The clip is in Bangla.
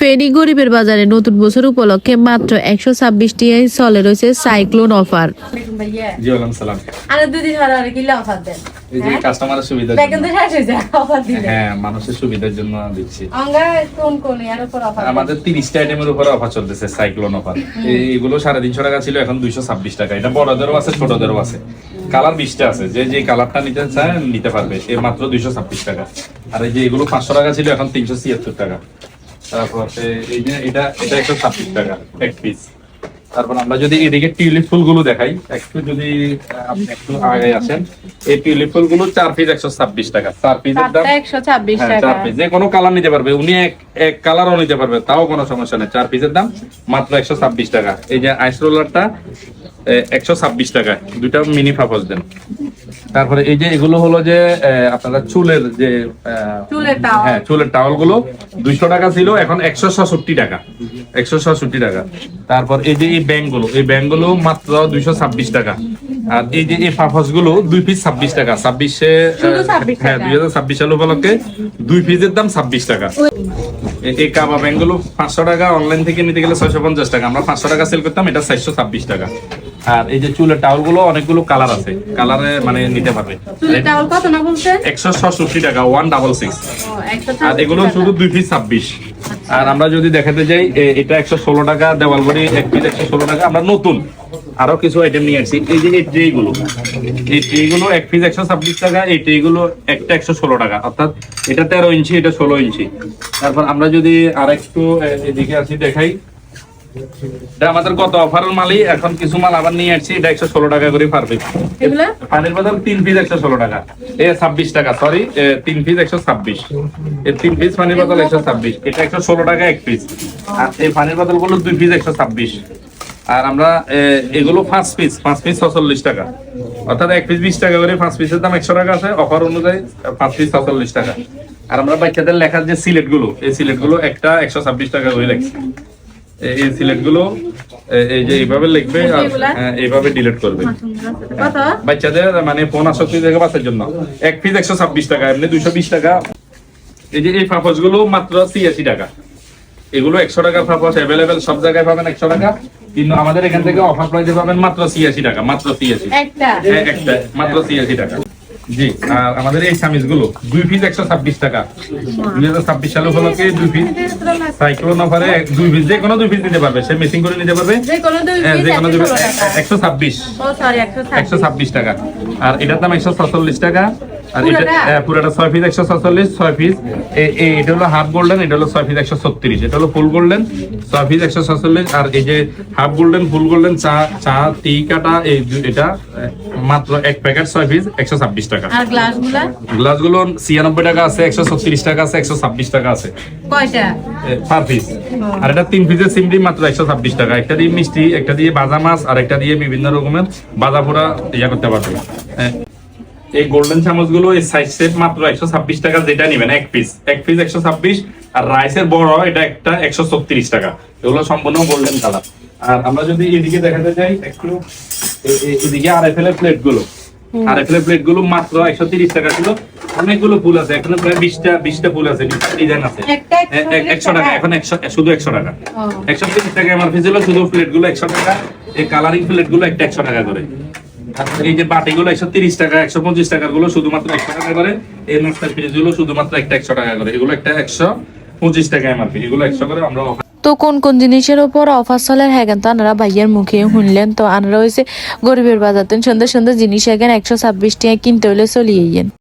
ফেনী গরিবের বাজারে নতুন বছর উপলক্ষে মাত্র একশো ছাব্বিশ টিআই চলে রয়েছে সাইক্লোন অফার। হয়ে? হ্যাঁ মানুষের সুবিধার জন্য দিচ্ছি। অঙ্গা কোন কোন এর উপর অফার আমাদের তিরিশটা আইটেমের উপরে অফার চলতেছে সাইক্লোন অফার। এইগুলো সাড়ে তিনশো টাকা ছিল এখন দুইশো ছাব্বিশ টাকা। এটা বড়দেরও আছে ছোটদেরও আছে। কালার বিশটা আছে। যে যে কালারটা নিতে চায় নিতে পারবে। এ মাত্র দুইশো ছাব্বিশ টাকা। আর এই যে এগুলো পাঁচশো টাকা ছিল এখন তিনশো ছিয়াত্তর টাকা। তারপর এই যে এটা এটা একশো ছাব্বিশ টাকা এক পিস তারপর আমরা যদি এদিকে টিউলিপ ফুলগুলো দেখাই একটু যদি আপনি একটু আগে আসেন এই টিউলিপ ফুলগুলো চার পিস একশো ছাব্বিশ টাকা। চার পিসের দাম একশো ছাব্বিশ হ্যাঁ, চার পিস যে কোনো কালার নিতে পারবে উনি এক এক কালারও নিতে পারবে তাও কোনো সমস্যা নেই। চার পিসের দাম মাত্র একশো ছাব্বিশ টাকা। এই যে আইস রোলারটা একশো ছাব্বিশ টাকা। দুইটা মিনি ফাফস দেন। তারপরে এই যে এগুলো হলো যে আপনারা চুলের যে হ্যাঁ চুলের টাওয়ালগুলো দুইশো টাকা ছিল এখন একশো ছষট্টি টাকা। একশো ছষট্টি টাকা। তারপর এই যে এই ব্যাংকগুলো এই ব্যাংকগুলো মাত্র দুইশো ছাব্বিশ টাকা। আর এই যে এই ফাফসগুলো দুই পিস ছাব্বিশ টাকা। ছাব্বিশে শুধু 26 হ্যাঁ দুই হাজার ছাব্বিশ সাল উপলক্ষে দুই পিসের দাম ছাব্বিশ টাকা। এই কাবা ব্যাংকগুলো পাঁচশো টাকা অনলাইন থেকে নিতে গেলে ছয়শো পঞ্চাশ টাকা। আমরা পাঁচশো টাকা সেল করতাম এটা চারশো ছাব্বিশ টাকা। আর এই যে চুলের টাওয়ালগুলো অনেকগুলো কালার আছে। কালারে মানে নিতে পারবে। টাওয়াল কত না বলছেন? টাকা আর এগুলো শুধু পিস আর আমরা যদি দেখাতে যাই এটা একশো ষোলো টাকা দেওয়াল বড়ি এক পিস টাকা। আমরা নতুন আরও কিছু আইটেম নিয়ে আসছি। এই যে এই ট্রে গুলো এই ট্রে গুলো এক পিস একশো ছাব্বিশ টাকা এই ট্রে গুলো একটা একশো ষোলো টাকা। অর্থাৎ এটা তেরো ইঞ্চি এটা ষোলো ইঞ্চি। তারপর আমরা যদি আর একটু এদিকে আসি দেখাই। এটা আমাদের কত অফারের মালই এখন কিছু মাল আবার নিয়ে আসছি এটা একশো ষোলো টাকা করে পারবে। পানির বদল তিন পিস একশো ষোলো টাকা। এ ছাব্বিশ টাকা সরি তিন পিস একশো ছাব্বিশ। এর তিন পিস পানির বোতল একশো ছাব্বিশ এটা একশো ষোলো টাকা এক পিস আর এই পানির বোতলগুলো দুই পিস একশো ছাব্বিশ। আর আমরা এগুলো পাঁচ পিস পাঁচ পিস ছচল্লিশ টাকা। অর্থাৎ এক পিস বিশ টাকা করে পাঁচ পিসের দাম একশো টাকা আছে অফার অনুযায়ী পাঁচ পিস ছচল্লিশ টাকা। আর আমরা বাচ্চাদের লেখার যে সিলেটগুলো এই সিলেটগুলো একটা একশো ছাব্বিশ টাকা করে রাখছি এই- এই সিলেটগুলো এই যে এইভাবে লিখবে আর হ্যাঁ, এইভাবে ডিলিট করবে। বাচ্চাদের মানে ফোন আসক্তি থেকে বাঁচার জন্য। এক পিস একশো ছাব্বিশ টাকা এমনি দুইশো বিশ টাকা। এই যে এই ফাফসগুলো মাত্র ছিয়াশি টাকা। এগুলো একশো টাকা ফাফস অ্যাভেলেবেল সব জায়গায় পাবেন একশো টাকা। কিন্তু আমাদের এখান থেকে অফার প্রাইসে পাবেন মাত্র ছিয়াশি টাকা মাত্র ছিয়াশি। হ্যাঁ, একটা মাত্র ছিয়াশি টাকা। জি আর আমাদের এই সামিজগুলো দুই পিস একশো ছাব্বিশ টাকা। দুই হাজার ছাব্বিশ সালে উপলক্ষে দুই পিস সাইক্লোন অফারে দুই পিস যে কোনো দুই পিস নিতে পারবে সে মিসিং করে নিতে পারবে। যে কোনো দুই হ্যাঁ, পিস যে কোনো দুই একশো ছাব্বিশ। একশো ছাব্বিশ। ছাব্বিশ টাকা। আর এটার দাম একশো ছচল্লিশ টাকা। আর এটা পুরোটা? হ্যাঁ, ছয় পিস একশো ছচল্লিশ ছয় পিস এটা হলো হাফ গোল্ডেন এটা হলো ছয় পিস একশো ছত্রিশ। এটা হলো ফুল গোল্ডেন ছয় পিস একশো ছচল্লিশ আর এই যে হাফ গোল্ডেন ফুল গোল্ডেন চা চা টি কাটা এই এটা মাত্র এক প্যাকেট ছয় পিস একশো ছাব্বিশ টাকা। আর গ্লাসগুলো ছিয়ানব্বই টাকা আছে একশো ছত্রিশ টাকা আছে একশো ছাব্বিশ টাকা আছে। কয়টা? পার পিস আর এটা তিন পিসের মাত্র একশো ছাব্বিশ টাকা। একটা দিয়ে মিষ্টি একটা দিয়ে বাজা মাছ আর একটা দিয়ে বিভিন্ন রকমের বাজা পোড়া ইয়া করতে পারবে। এই গোল্ডেন চামচগুলো এই সাইজ সেট মাত্র একশো ছাব্বিশ টাকা যেটা নিবেন এক পিস এক পিস একশো ছাব্বিশ আর রাইসের বড় এটা একটা একশো ছত্রিশ টাকা। এগুলো সম্পূর্ণ গোল্ডেন কালার আর আমরা যদি এদিকে দেখাতে চাই একটু এদিকে আর এফ এল এর প্লেটগুলো আর এফ এল এর প্লেটগুলো মাত্র একশো তিরিশ টাকা ছিল। অনেকগুলো ফুল আছে এখানে প্রায় বিশটা বিশটা ফুল আছে ডিজাইন আছে। একশো টাকা এখন একশো শুধু একশো টাকা। একশো তিরিশ টাকা এমআরপি ছিল শুধু প্লেটগুলো একশো টাকা। এই কালারিং প্লেটগুলো একটা একশো টাকা করে। এই যে বাটিগুলো, একশো তিরিশ টাকা, একশো পঁচিশ টাকারগুলো শুধুমাত্র একশো টাকা করে। এই পিসগুলো শুধুমাত্র একটা একশো টাকা করে। এগুলো একটা একশো পঁচিশ টাকা এমআরপি এগুলো একশো করে আমরা তো কোন কোন জিনিসের উপর অফার চলে? হ্যাঁ তো আনারা ভাইয়ের মুখে শুনলেন তো, আনারা হয়েছে গরিবের বাজার। সুন্দর সুন্দর জিনিস এখানে একশো ছাব্বিশ টাকা কিনতে হলে চলিয়ে